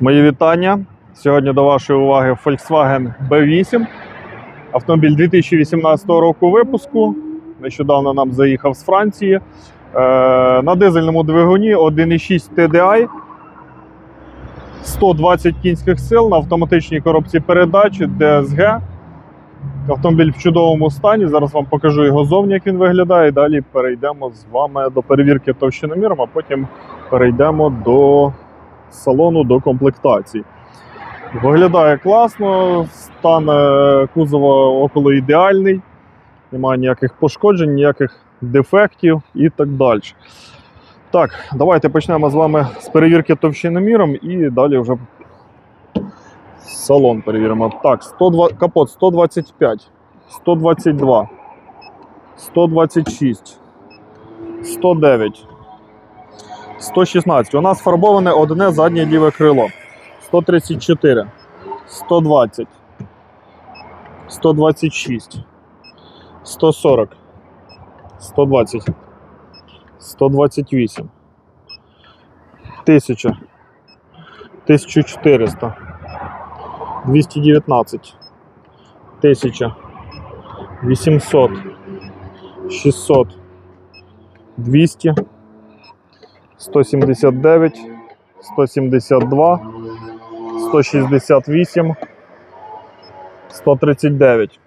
Мої вітання. Сьогодні до вашої уваги Volkswagen B8. Автомобіль 2018 року випуску. Нещодавно нам заїхав з Франції. Е, на дизельному двигуні 1,6 TDI. 120 кінських сил на автоматичній коробці передач DSG. Автомобіль в чудовому стані. Зараз вам покажу його зовні, як він виглядає. Далі перейдемо з вами до перевірки товщиноміром, а потім перейдемо до салону до комплектації. Виглядає класно, стан е, кузова около ідеальний, немає ніяких пошкоджень, ніяких дефектів і так далі. Так, давайте почнемо з вами з перевірки товщиноміром і далі вже салон перевіримо. Так, 102, капот 125, 122, 126, 109. 116. У нас фарбоване одне заднє ліве крило. 134, 120, 126, 140, 120, 128, 1000, 1400, 219, 1000, 800, 600, 200, 179, 172, 168, 139.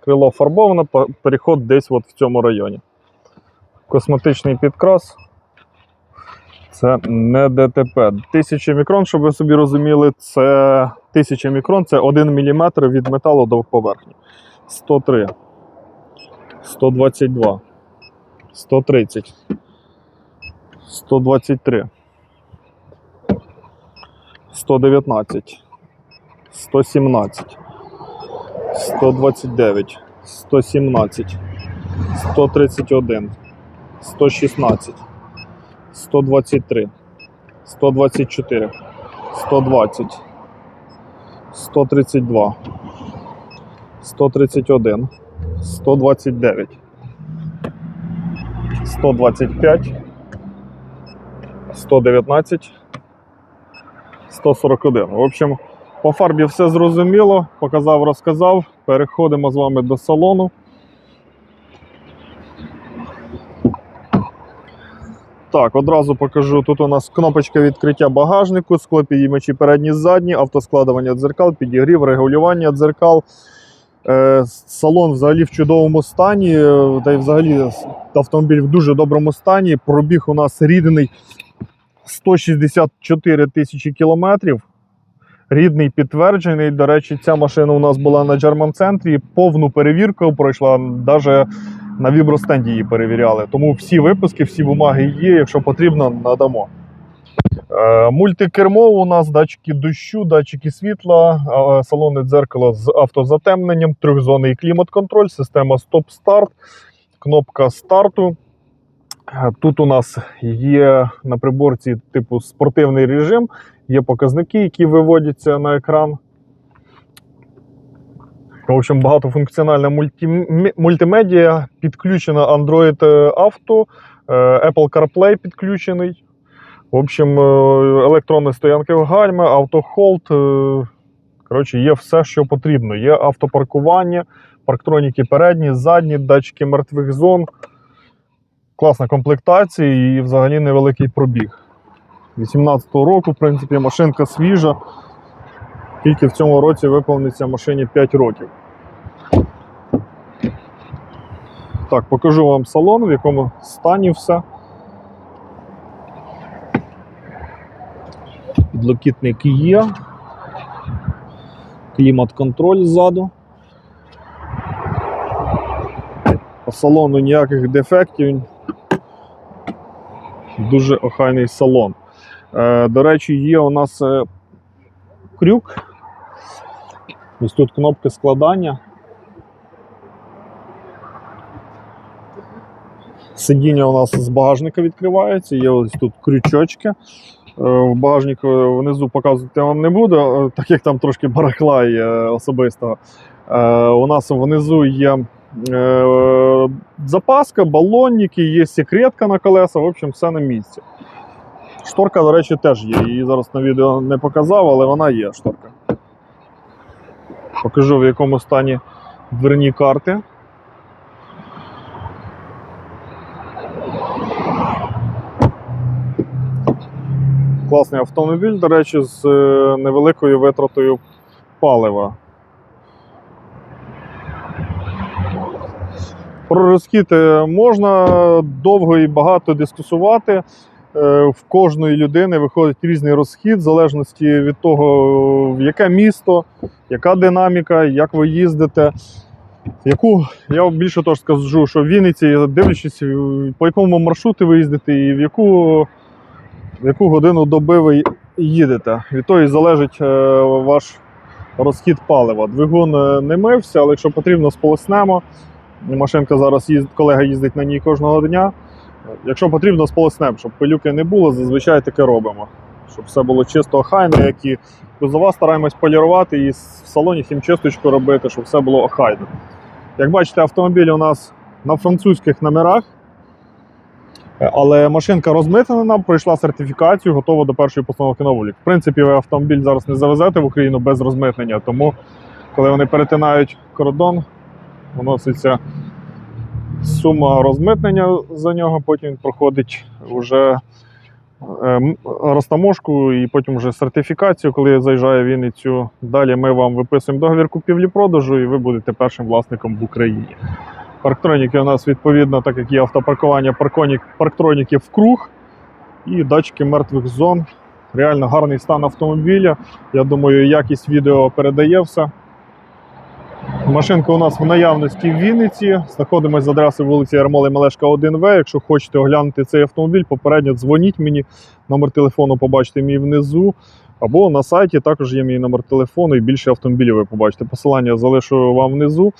Крило фарбоване, переход десь от в цьому районі. Косметичний підкрас. Це не ДТП. 1000 мікрон, щоб ви собі розуміли, це 1000 мікрон це 1 мм від металу до поверхні. 103, 122, 130. 123, 119, 117, 129, 117, 131, 116, 123, 124, 120, 132, 131, 129, 125, 119, 141. В общем, по фарбі все зрозуміло. Показав, розказав. Переходимо з вами до салону. Так, одразу покажу. Тут у нас кнопочка відкриття багажнику, склопідіймачі передні задні, автоскладування дзеркал, підігрів, регулювання дзеркал. Е, Салон взагалі в чудовому стані. е, Та й взагалі автомобіль в дуже доброму стані. Пробіг у нас рідний 164 тисячі кілометрів. Рідний підтверджений. До речі, ця машина у нас була на Джерман-центрі. Повну перевірку пройшла. Навіть на вібростенді її перевіряли. Тому всі випуски, всі бумаги є. Якщо потрібно, надамо. Е, Мультикермо у нас датчики дощу, датчики світла, е, салонне дзеркало з автозатемненням, трьохзонний клімат-контроль, система стоп-старт, кнопка старту. Е, Тут у нас є на приборці типу спортивний режим, є показники, які виводяться на екран. В общем, багатофункціональна мультимедіа, підключена Android Auto, е, Apple CarPlay підключений. В общем, е, електронні стоянки в гальми, автохолд. е, Коротше, є все, що потрібно. Є автопаркування, парктроніки передні, задні, датчики мертвих зон. Класна комплектація і взагалі невеликий пробіг. 18-го року, в принципі, машинка свіжа. Тільки в цьому році виповниться машині 5 років. Так, покажу вам салон, в якому стані все. Підлокітник є. Клімат-контроль ззаду. По салону ніяких дефектів. Дуже охайний салон. Е, до речі, є у нас е, крюк. Ось тут кнопки складання. Сидіння у нас з багажника відкривається, є ось тут крючочки. Е, В багажнику внизу показувати вам не буду, так як там трошки барахла є особистого. Е, У нас внизу є запаска, балонники, є секретка на колеса, в общем, все на місці. Шторка, до речі, теж є. Її зараз на відео не показав, але вона є шторка. Покажу в якому стані дверні карти. Класний автомобіль, до речі, з е, невеликою витратою палива. Про розхід е, можна довго і багато дискусувати. Е, В кожної людини виходить різний розхід, в залежності від того, в яке місто, яка динаміка, як ви їздите. Яку, я більше того скажу, що в Вінниці, дивлячись, по якому маршруту ви їздите і в яку, в яку годину доби ви їдете. Від того і залежить е, ваш розхід палива. Двигун е, не мився, але якщо потрібно, сполоснемо. Машинка зараз їздить, колега їздить на ній кожного дня. Якщо потрібно, сполоснемо, щоб пилюки не було, зазвичай таке робимо. Щоб все було чисто охайно, як і кузова стараємось полірувати і в салоні хімчисточку робити, щоб все було охайно. Як бачите, автомобіль у нас на французьких номерах, але машинка розмитнена, пройшла сертифікацію, готова до першої постановки на вулик. В принципі, ви автомобіль зараз не завезете в Україну без розмитнення, тому коли вони перетинають кордон, вноситься сума розмитнення за нього, потім проходить вже е, розтаможку і потім вже сертифікацію, коли заїжджає в Вінницю. Далі ми вам виписуємо договір купівлі-продажу, і ви будете першим власником в Україні. Парктроніки у нас відповідно, так як є автопаркування парконік, парктроніків в круг і датчики мертвих зон. Реально гарний стан автомобіля. Я думаю, якість відео передає все. Машинка у нас в наявності в Вінниці. Знаходимося з адреси вулиці Ярмоли Мелешка 1В. Якщо хочете оглянути цей автомобіль, попередньо дзвоніть мені. Номер телефону побачите мій внизу. Або на сайті також є мій номер телефону і більше автомобілів ви побачите. Посилання залишу вам внизу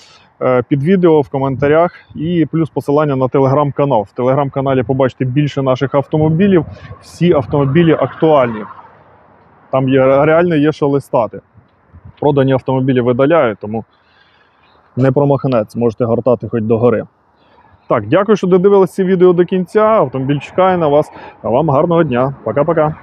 е, під відео в коментарях. І плюс посилання на телеграм-канал. В телеграм-каналі побачите більше наших автомобілів. Всі автомобілі актуальні. Там є реально є що листати. Продані автомобілі видаляють, тому не промахнець, можете гортати хоч до гори. Так, дякую, що додивилися відео до кінця. Автомобіль чекає на вас. А вам гарного дня. Пока-пока.